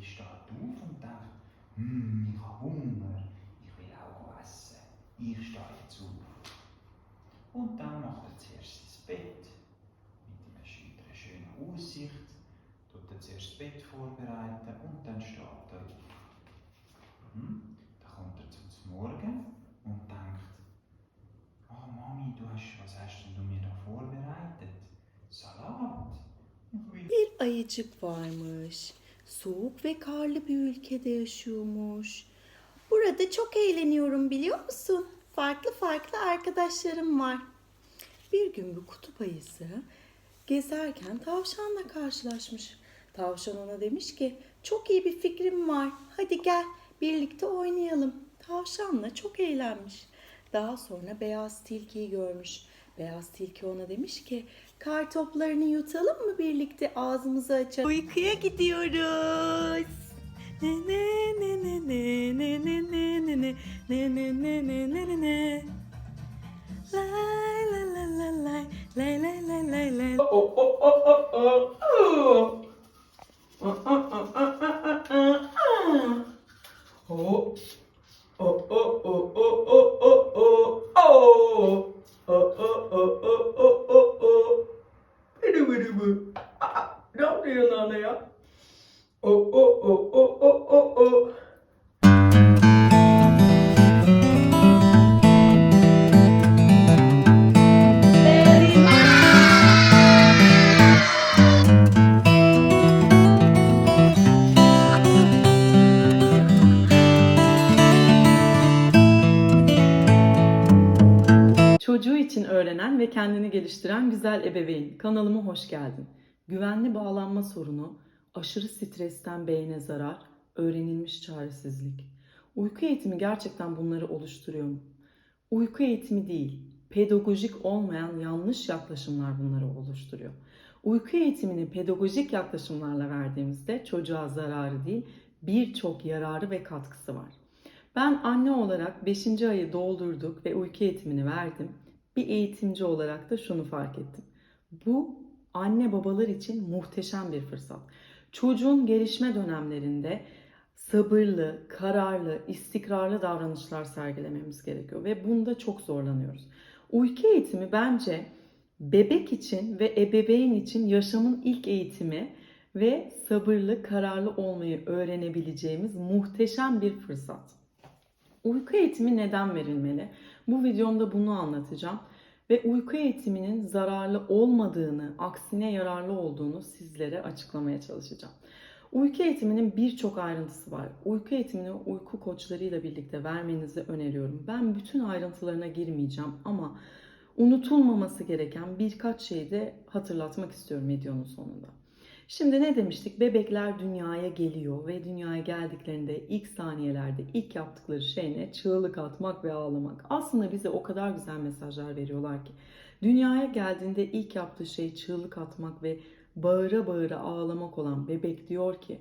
die steht auf und denkt, hm, ich habe Hunger, ich will auch essen, ich stehe jetzt auf. Und dann macht er zuerst sein Bett mit einer schö- einer schönen Aussicht, tut er zuerst das Bett vorbereiten und dann steht er auf. Mhm. Dann kommt er zum Morgen und denkt, oh Mami, du hast, was hast denn du mir da vorbereitet? Salat? Ich Bir ayıcık varmış. Soğuk ve karlı bir ülkede yaşıyormuş. Burada çok eğleniyorum biliyor musun? Farklı farklı arkadaşlarım var. Bir gün bu kutup ayısı gezerken tavşanla karşılaşmış. Tavşan ona demiş ki çok iyi bir fikrim var. Hadi gel birlikte oynayalım. Tavşanla çok eğlenmiş. Daha sonra beyaz tilkiyi görmüş. Beyaz tilki ona demiş ki kar toplarını yutalım mı birlikte ağzımızı açalım. Uykuya gidiyoruz. Ne ne ne ne ne ne ne ne ne ne ne ne ne ne ne ne ne Lay la la la lay lay lay lay lay lay Oh, oh, oh, oh, oh, oh. Uh, kendini geliştiren güzel ebeveyn. Kanalıma hoş geldin. Güvenli bağlanma sorunu, aşırı stresten beyne zarar, öğrenilmiş çaresizlik. Uyku eğitimi gerçekten bunları oluşturuyor mu? Uyku eğitimi değil, pedagojik olmayan yanlış yaklaşımlar bunları oluşturuyor. Uyku eğitimini pedagojik yaklaşımlarla verdiğimizde çocuğa zararı değil, birçok yararı ve katkısı var. Ben anne olarak 5. ayı doldurduk ve uyku eğitimini verdim. Bir eğitimci olarak da şunu fark ettim. Bu anne babalar için muhteşem bir fırsat. Çocuğun gelişme dönemlerinde sabırlı, kararlı, istikrarlı davranışlar sergilememiz gerekiyor ve bunda çok zorlanıyoruz. Uyku eğitimi bence bebek için ve ebeveyn için yaşamın ilk eğitimi ve sabırlı, kararlı olmayı öğrenebileceğimiz muhteşem bir fırsat. Uyku eğitimi neden verilmeli? Bu videomda bunu anlatacağım. Ve uyku eğitiminin zararlı olmadığını, aksine yararlı olduğunu sizlere açıklamaya çalışacağım. Uyku eğitiminin birçok ayrıntısı var. Uyku eğitimini uyku koçlarıyla birlikte vermenizi öneriyorum. Ben bütün ayrıntılarına girmeyeceğim ama unutulmaması gereken birkaç şeyi de hatırlatmak istiyorum videonun sonunda. Şimdi ne demiştik? Bebekler dünyaya geliyor ve dünyaya geldiklerinde ilk saniyelerde ilk yaptıkları şey ne? Çığlık atmak ve ağlamak. Aslında bize o kadar güzel mesajlar veriyorlar ki. Dünyaya geldiğinde ilk yaptığı şey çığlık atmak ve bağıra bağıra ağlamak olan bebek diyor ki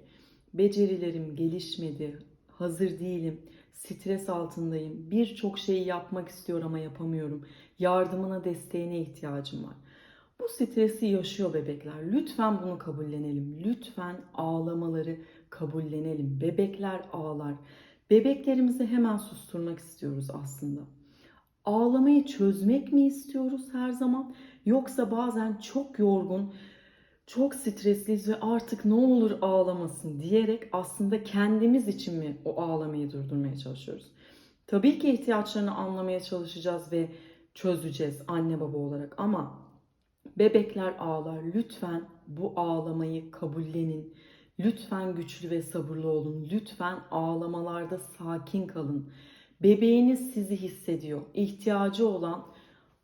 becerilerim gelişmedi, hazır değilim, stres altındayım, birçok şeyi yapmak istiyorum ama yapamıyorum. Yardımına, desteğine ihtiyacım var. Bu stresi yaşıyor bebekler. Lütfen bunu kabullenelim. Lütfen ağlamaları kabullenelim. Bebekler ağlar. Bebeklerimizi hemen susturmak istiyoruz aslında. Ağlamayı çözmek mi istiyoruz her zaman? Yoksa bazen çok yorgun, çok stresliyiz ve artık ne olur ağlamasın diyerek aslında kendimiz için mi o ağlamayı durdurmaya çalışıyoruz? Tabii ki ihtiyaçlarını anlamaya çalışacağız ve çözeceğiz anne baba olarak ama Bebekler ağlar. Lütfen bu ağlamayı kabullenin. Lütfen güçlü ve sabırlı olun. Lütfen ağlamalarda sakin kalın. Bebeğiniz sizi hissediyor. İhtiyacı olan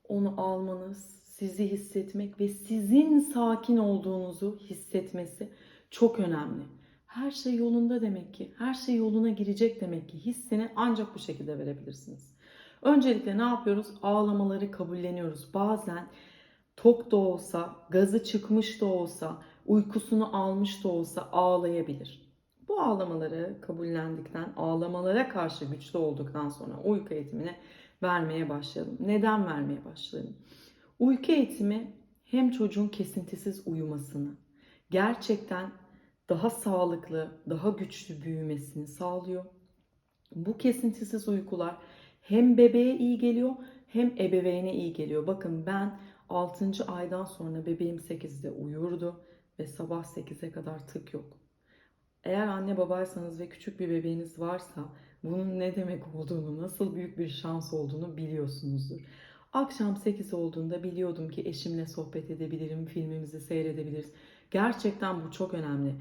onu almanız, sizi hissetmek ve sizin sakin olduğunuzu hissetmesi çok önemli. Her şey yolunda demek ki. Her şey yoluna girecek demek ki. Hissini ancak bu şekilde verebilirsiniz. Öncelikle ne yapıyoruz? Ağlamaları kabulleniyoruz. Bazen tok da olsa, gazı çıkmış da olsa, uykusunu almış da olsa ağlayabilir. Bu ağlamaları kabullendikten, ağlamalara karşı güçlü olduktan sonra uyku eğitimini vermeye başlayalım. Neden vermeye başlayalım? Uyku eğitimi hem çocuğun kesintisiz uyumasını, gerçekten daha sağlıklı, daha güçlü büyümesini sağlıyor. Bu kesintisiz uykular hem bebeğe iyi geliyor hem ebeveyne iyi geliyor. Bakın ben 6. aydan sonra bebeğim 8'de uyurdu ve sabah 8'e kadar tık yok. Eğer anne babaysanız ve küçük bir bebeğiniz varsa bunun ne demek olduğunu, nasıl büyük bir şans olduğunu biliyorsunuzdur. Akşam 8 olduğunda biliyordum ki eşimle sohbet edebilirim, filmimizi seyredebiliriz. Gerçekten bu çok önemli.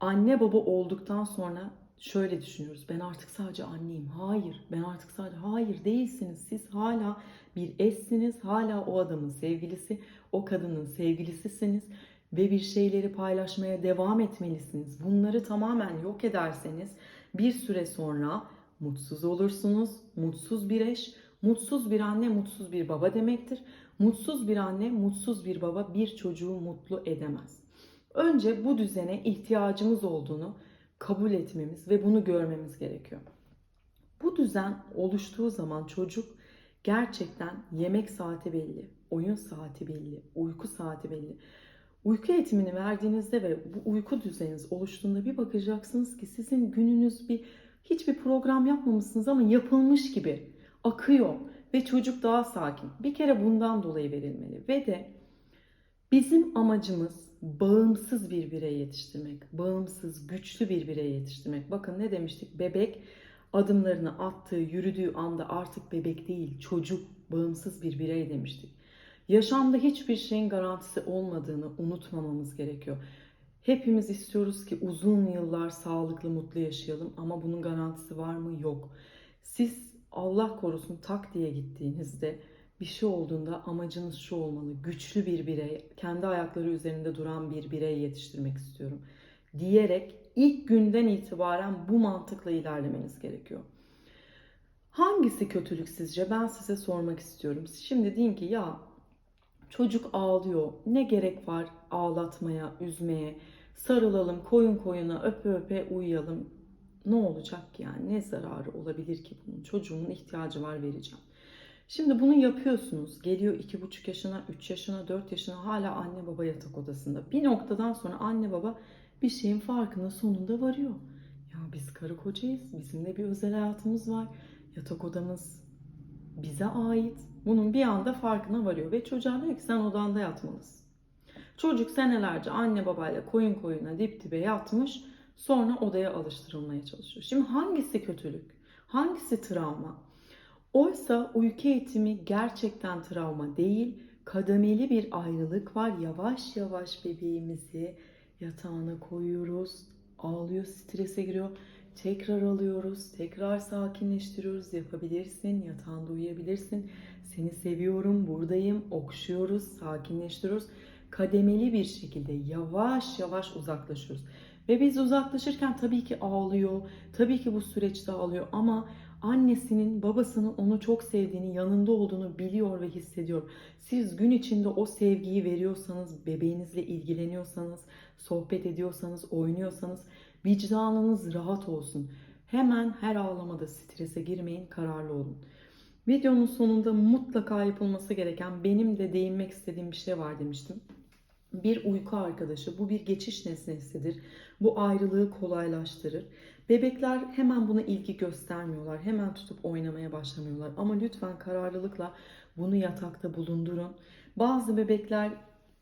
Anne baba olduktan sonra şöyle düşünüyoruz. Ben artık sadece anneyim. Hayır, ben artık sadece hayır değilsiniz. Siz hala bir eşsiniz. Hala o adamın sevgilisi, o kadının sevgilisisiniz ve bir şeyleri paylaşmaya devam etmelisiniz. Bunları tamamen yok ederseniz bir süre sonra mutsuz olursunuz. Mutsuz bir eş, mutsuz bir anne, mutsuz bir baba demektir. Mutsuz bir anne, mutsuz bir baba bir çocuğu mutlu edemez. Önce bu düzene ihtiyacımız olduğunu kabul etmemiz ve bunu görmemiz gerekiyor. Bu düzen oluştuğu zaman çocuk gerçekten yemek saati belli, oyun saati belli, uyku saati belli. Uyku eğitimini verdiğinizde ve bu uyku düzeniniz oluştuğunda bir bakacaksınız ki sizin gününüz bir hiçbir program yapmamışsınız ama yapılmış gibi akıyor ve çocuk daha sakin. Bir kere bundan dolayı verilmeli ve de bizim amacımız bağımsız bir birey yetiştirmek, bağımsız, güçlü bir birey yetiştirmek. Bakın ne demiştik? Bebek adımlarını attığı, yürüdüğü anda artık bebek değil, çocuk, bağımsız bir birey demiştik. Yaşamda hiçbir şeyin garantisi olmadığını unutmamamız gerekiyor. Hepimiz istiyoruz ki uzun yıllar sağlıklı, mutlu yaşayalım ama bunun garantisi var mı? Yok. Siz Allah korusun tak diye gittiğinizde bir şey olduğunda amacınız şu olmalı. Güçlü bir birey, kendi ayakları üzerinde duran bir birey yetiştirmek istiyorum diyerek ilk günden itibaren bu mantıkla ilerlemeniz gerekiyor. Hangisi kötülük sizce? Ben size sormak istiyorum. Şimdi deyin ki ya çocuk ağlıyor. Ne gerek var ağlatmaya, üzmeye? Sarılalım, koyun koyuna, öpe öpe uyuyalım. Ne olacak ki yani? Ne zararı olabilir ki bunun? Çocuğumun ihtiyacı var vereceğim. Şimdi bunu yapıyorsunuz. Geliyor iki buçuk yaşına, üç yaşına, dört yaşına hala anne baba yatak odasında. Bir noktadan sonra anne baba bir şeyin farkına sonunda varıyor. Ya biz karı kocayız. Bizim de bir özel hayatımız var. Yatak odamız bize ait. Bunun bir anda farkına varıyor ve çocuğa diyor ki sen odanda yatmalısın. Çocuk senelerce anne babayla koyun koyuna dip dibe yatmış. Sonra odaya alıştırılmaya çalışıyor. Şimdi hangisi kötülük? Hangisi travma? Oysa uyku eğitimi gerçekten travma değil, kademeli bir ayrılık var. Yavaş yavaş bebeğimizi yatağına koyuyoruz. Ağlıyor, strese giriyor. Tekrar alıyoruz, tekrar sakinleştiriyoruz. Yapabilirsin, yatağında uyuyabilirsin. Seni seviyorum, buradayım. Okşuyoruz, sakinleştiriyoruz. Kademeli bir şekilde yavaş yavaş uzaklaşıyoruz. Ve biz uzaklaşırken tabii ki ağlıyor, tabii ki bu süreçte ağlıyor ama annesinin babasının onu çok sevdiğini, yanında olduğunu biliyor ve hissediyor. Siz gün içinde o sevgiyi veriyorsanız, bebeğinizle ilgileniyorsanız, sohbet ediyorsanız, oynuyorsanız vicdanınız rahat olsun. Hemen her ağlamada strese girmeyin, kararlı olun. Videonun sonunda mutlaka yapılması gereken benim de değinmek istediğim bir şey var demiştim. Bir uyku arkadaşı, bu bir geçiş nesnesidir. Bu ayrılığı kolaylaştırır. Bebekler hemen buna ilgi göstermiyorlar. Hemen tutup oynamaya başlamıyorlar. Ama lütfen kararlılıkla bunu yatakta bulundurun. Bazı bebekler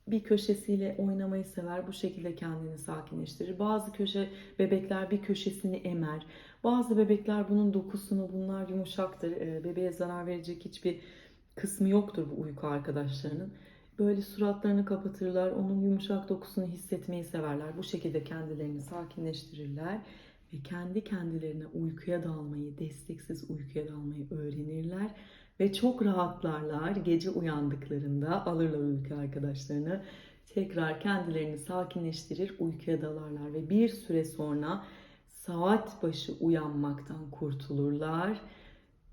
bir köşesiyle oynamayı sever. Bu şekilde kendini sakinleştirir. Bazı köşe bebekler bir köşesini emer. Bazı bebekler bunun dokusunu, bunlar yumuşaktır. Ee, Bebeğe zarar verecek hiçbir kısmı yoktur bu uyku arkadaşlarının. Böyle suratlarını kapatırlar, onun yumuşak dokusunu hissetmeyi severler. Bu şekilde kendilerini sakinleştirirler ve kendi kendilerine uykuya dalmayı, desteksiz uykuya dalmayı öğrenirler ve çok rahatlarlar. Gece uyandıklarında alırlar uyku arkadaşlarını. Tekrar kendilerini sakinleştirir, uykuya dalarlar ve bir süre sonra saat başı uyanmaktan kurtulurlar.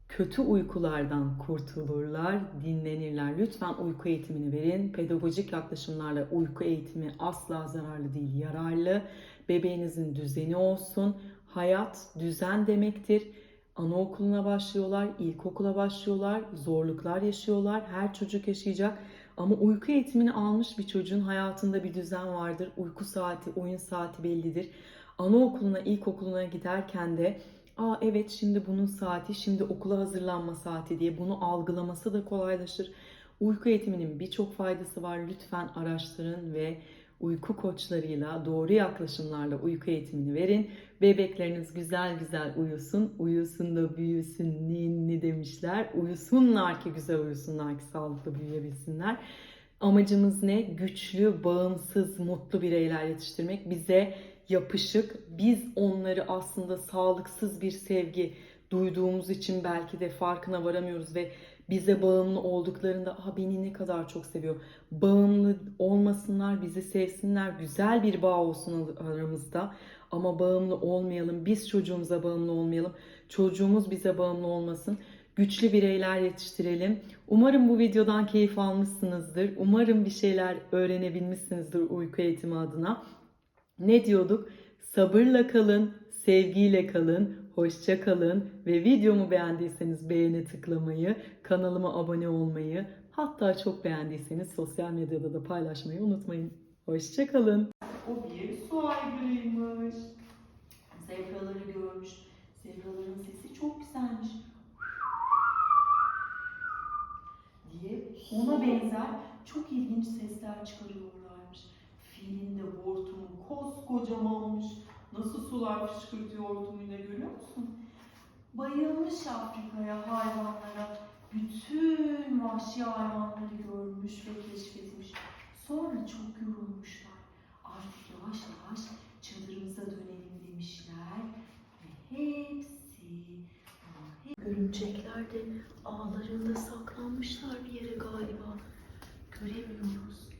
Kötü uykulardan kurtulurlar, dinlenirler. Lütfen uyku eğitimini verin. Pedagojik yaklaşımlarla uyku eğitimi asla zararlı değil, yararlı. Bebeğinizin düzeni olsun. Hayat düzen demektir. Anaokuluna başlıyorlar, ilkokula başlıyorlar, zorluklar yaşıyorlar. Her çocuk yaşayacak. Ama uyku eğitimini almış bir çocuğun hayatında bir düzen vardır. Uyku saati, oyun saati bellidir. Anaokuluna, ilkokuluna giderken de Aa evet şimdi bunun saati, şimdi okula hazırlanma saati diye bunu algılaması da kolaylaşır. Uyku eğitiminin birçok faydası var. Lütfen araştırın ve uyku koçlarıyla doğru yaklaşımlarla uyku eğitimini verin. Bebekleriniz güzel güzel uyusun. Uyusun da büyüsün ninni demişler. Uyusunlar ki güzel uyusunlar ki sağlıklı büyüyebilsinler. Amacımız ne? Güçlü, bağımsız, mutlu bireyler yetiştirmek. Bize yapışık. Biz onları aslında sağlıksız bir sevgi duyduğumuz için belki de farkına varamıyoruz ve bize bağımlı olduklarında Aa, beni ne kadar çok seviyor. Bağımlı olmasınlar, bizi sevsinler, güzel bir bağ olsun aramızda. Ama bağımlı olmayalım, biz çocuğumuza bağımlı olmayalım, çocuğumuz bize bağımlı olmasın. Güçlü bireyler yetiştirelim. Umarım bu videodan keyif almışsınızdır. Umarım bir şeyler öğrenebilmişsinizdir uyku eğitimi adına. Ne diyorduk? Sabırla kalın, sevgiyle kalın, hoşça kalın ve videomu beğendiyseniz beğene tıklamayı, kanalıma abone olmayı, hatta çok beğendiyseniz sosyal medyada da paylaşmayı unutmayın. Hoşça kalın. O bir su aygırıymış. Zebraları görmüş. Zebraların sesi çok güzelmiş. diye ona benzer çok ilginç sesler çıkarıyorlarmış. Filin de hortumu koskocamanmış. Nasıl sular fışkırtıyor hortumuyla görüyor musun? Bayılmış Afrika'ya hayvanlara. Bütün vahşi hayvanları görmüş ve keşfetmiş. Sonra çok yorulmuşlar. Artık yavaş yavaş çadırımıza dönelim demişler. Ve hepsi Görümcekler de ağlarında saklanmışlar bir yere galiba. Göremiyoruz.